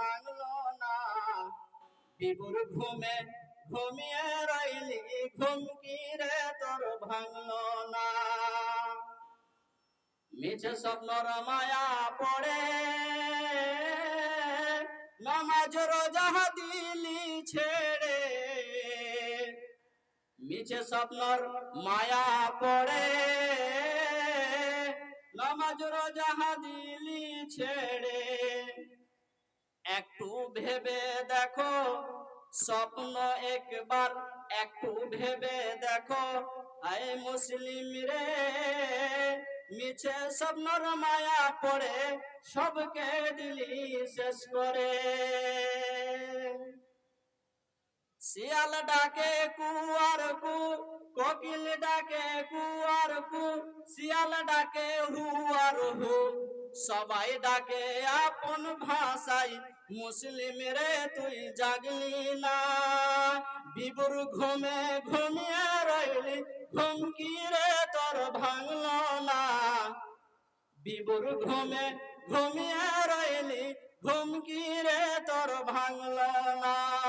ভাঙলো না। বিবুর ঘুমে ঘুমিয়ে রইলি ঘুম কি রে তোর ভাঙলো না। মিছে স্বপ্নর মায়া পড়ে, নামাজ রোজা দিলি ছেড়ে। মিছে স্বপ্নর মায়া পড়ে, নামাজ রোজা দিলি ছেড়ে। ভেবে দেখো, স্বপ্ন একবার একটু ভেবে দেখো। আই মুসলিম রে, মিছে স্বপ্নর মায়া পড়ে, সবকে দিলি শেষ করে। শিয়াল ডাকে কুয়ার কু, কোকিল ডাকে কুয়ার কু, শিয়াল ডাকে হুয়ার হু। সবাই ডাকে, আপন ভাষায় মুসলিম রে, তুই জাগলি না। বিবুর ঘুমে ঘুমিয়ে রইলি ঘুমকি রে, তোর ভাঙল না। বিবুর ঘুমে ঘুমিয়ে রইলি ঘুমকি রে, তোর ভাঙল না।